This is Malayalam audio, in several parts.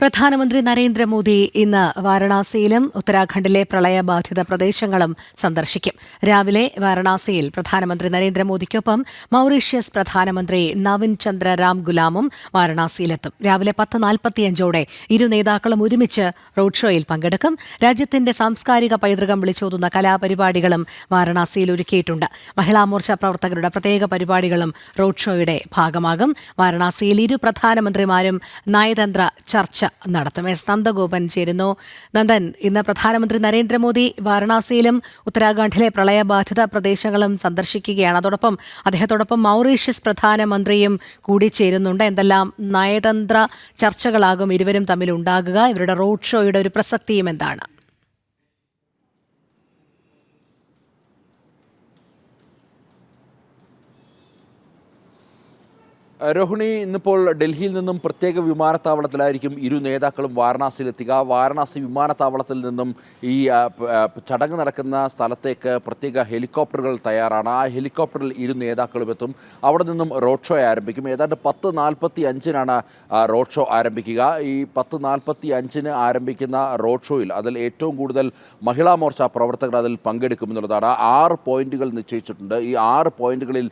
പ്രധാനമന്ത്രി നരേന്ദ്രമോദി ഇന്ന് വാരണാസിയിലും ഉത്തരാഖണ്ഡിലെ പ്രളയബാധിത പ്രദേശങ്ങളും സന്ദർശിക്കും. രാവിലെ വാരണാസിയിൽ പ്രധാനമന്ത്രി നരേന്ദ്രമോദിക്കൊപ്പം മൌറീഷ്യസ് പ്രധാനമന്ത്രി നവിൻ ചന്ദ്ര രാം ഗുലാമും വാരണാസിയിലെത്തും. രാവിലെ പത്ത് നാൽപ്പത്തിയഞ്ചോടെ ഇരു നേതാക്കളും ഒരുമിച്ച് റോഡ് ഷോയിൽ പങ്കെടുക്കും. രാജ്യത്തിന്റെ സാംസ്കാരിക പൈതൃകം വിളിച്ചോതുന്ന കലാപരിപാടികളും വാരണാസിയിൽ ഒരുക്കിയിട്ടുണ്ട്. മഹിളാമോർച്ച പ്രവർത്തകരുടെ പ്രത്യേക പരിപാടികളും റോഡ് ഷോയുടെ ഭാഗമാകും. വാരണാസിയിൽ ഇരു പ്രധാനമന്ത്രിമാരും നയതന്ത്ര ചർച്ച നടത്തും. എസ് നന്ദഗോപൻ ചേരുന്നു. നന്ദൻ ഇന്ന് പ്രധാനമന്ത്രി നരേന്ദ്രമോദി വാരണാസിയിലും ഉത്തരാഖണ്ഡിലെ പ്രളയബാധിത പ്രദേശങ്ങളും സന്ദർശിക്കുകയാണ്. അതോടൊപ്പം അദ്ദേഹത്തോടൊപ്പം മൗറീഷ്യസ് പ്രധാനമന്ത്രിയും കൂടി ചേരുന്നുണ്ട്. എന്തെല്ലാം നയതന്ത്ര ചർച്ചകളാകും ഇരുവരും തമ്മിൽ ഉണ്ടാകുക. ഇവരുടെ റോഡ് ഷോയുടെ ഒരു പ്രസക്തിയും എന്താണ്? രോഹിണി ഇന്നിപ്പോൾ ഡൽഹിയിൽ നിന്നും പ്രത്യേക വിമാനത്താവളത്തിലായിരിക്കും ഇരു നേതാക്കളും വാരണാസിയിലെത്തുക. വാരണാസി വിമാനത്താവളത്തിൽ നിന്നും ഈ ചടങ്ങ് നടക്കുന്ന സ്ഥലത്തേക്ക് പ്രത്യേക ഹെലികോപ്റ്ററുകൾ തയ്യാറാണ്. ആ ഹെലികോപ്റ്ററിൽ ഇരു നേതാക്കളും എത്തും. അവിടെ നിന്നും റോഡ് ഷോ ആരംഭിക്കും. ഏതാണ്ട് പത്ത് നാൽപ്പത്തി അഞ്ചിനാണ് റോഡ് ഷോ ആരംഭിക്കുക. ഈ പത്ത് നാൽപ്പത്തി അഞ്ചിന് ആരംഭിക്കുന്ന റോഡ് ഷോയിൽ അതിൽ ഏറ്റവും കൂടുതൽ മഹിളാ മോർച്ച പ്രവർത്തകർ അതിൽ പങ്കെടുക്കുമെന്നുള്ളതാണ് ആറ് പോയിന്റുകൾ നിശ്ചയിച്ചിട്ടുണ്ട്. ഈ ആറ് പോയിന്റുകളിൽ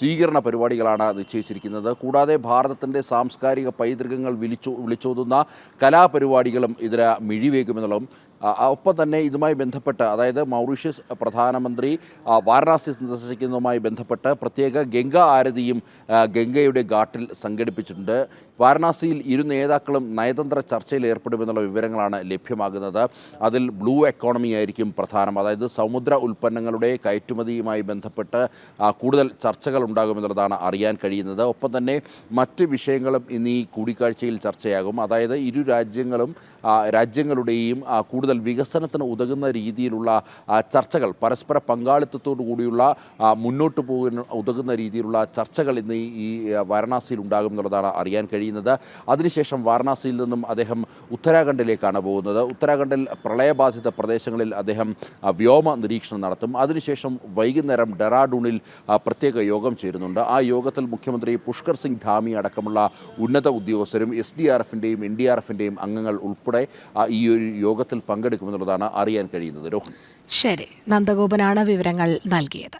സ്വീകരണ പരിപാടികളാണ് നിശ്ചയിച്ചിരിക്കുന്നത്. കൂടാതെ ഭാരതത്തിന്റെ സാംസ്കാരിക പൈതൃകങ്ങൾ വിളിച്ചു വിളിച്ചോതുന്ന കലാപരിപാടികളും ഇതിന് മിഴിവേകുമെന്നുള്ളതും ഒപ്പം തന്നെ ഇതുമായി ബന്ധപ്പെട്ട് അതായത് മൗറീഷ്യസ് പ്രധാനമന്ത്രി വാരണാസി സന്ദർശിക്കുന്നതുമായി ബന്ധപ്പെട്ട് പ്രത്യേക ഗംഗ ആരതിയും ഗംഗയുടെ ഘാട്ടിൽ സംഘടിപ്പിച്ചിട്ടുണ്ട്. വാരണാസിയിൽ ഇരു നേതാക്കളും നയതന്ത്ര ചർച്ചയിൽ ഏർപ്പെടുമെന്നുള്ള വിവരങ്ങളാണ് ലഭ്യമാകുന്നത്. അതിൽ ബ്ലൂ എക്കോണമി ആയിരിക്കും പ്രധാനം. അതായത് സമുദ്ര ഉൽപ്പന്നങ്ങളുടെ കയറ്റുമതിയുമായി ബന്ധപ്പെട്ട് കൂടുതൽ ചർച്ചകൾ ഉണ്ടാകുമെന്നുള്ളതാണ് അറിയാൻ കഴിയുന്നത്. ഒപ്പം തന്നെ മറ്റ് വിഷയങ്ങളും ഇന്ന് ഈ കൂടിക്കാഴ്ചയിൽ ചർച്ചയാകും. അതായത് ഇരു രാജ്യങ്ങളും രാജ്യങ്ങളുടെയും ആ, വികസനത്തിന് ഉതകുന്ന രീതിയിലുള്ള ചർച്ചകൾ പരസ്പര പങ്കാളിത്തത്തോടു കൂടിയുള്ള മുന്നോട്ട് പോകുന്ന ഉതകുന്ന രീതിയിലുള്ള ചർച്ചകൾ ഇന്ന് ഈ- ഈ വാരണാസിയിൽ ഉണ്ടാകും എന്നുള്ളതാണ് അറിയാൻ കഴിയുന്നത്. അതിനുശേഷം വാരണാസിയിൽ നിന്നും അദ്ദേഹം ഉത്തരാഖണ്ഡിലേക്കാണ് പോകുന്നത്. ഉത്തരാഖണ്ഡിൽ പ്രളയബാധിത പ്രദേശങ്ങളിൽ അദ്ദേഹം വ്യോമ നിരീക്ഷണം നടത്തും. അതിനുശേഷം വൈകുന്നേരം ഡെറാഡൂണിൽ പ്രത്യേക യോഗം ചേരുന്നുണ്ട്. ആ യോഗത്തിൽ മുഖ്യമന്ത്രി പുഷ്കർ സിംഗ് ധാമി അടക്കമുള്ള ഉന്നത ഉദ്യോഗസ്ഥരും എസ് ഡി ആർ എഫിന്റെയും എൻ ഡി ആർ എഫിന്റെയും അംഗങ്ങൾ ഉൾപ്പെടെ ഈ ഒരു യോഗത്തിൽ പങ്കെടുക്കുമെന്നുള്ളതാണ് അറിയാൻ കഴിയുന്നത്. രോഹൻ ശരി നന്ദഗോപനാണ് വിവരങ്ങൾ നൽകിയത്.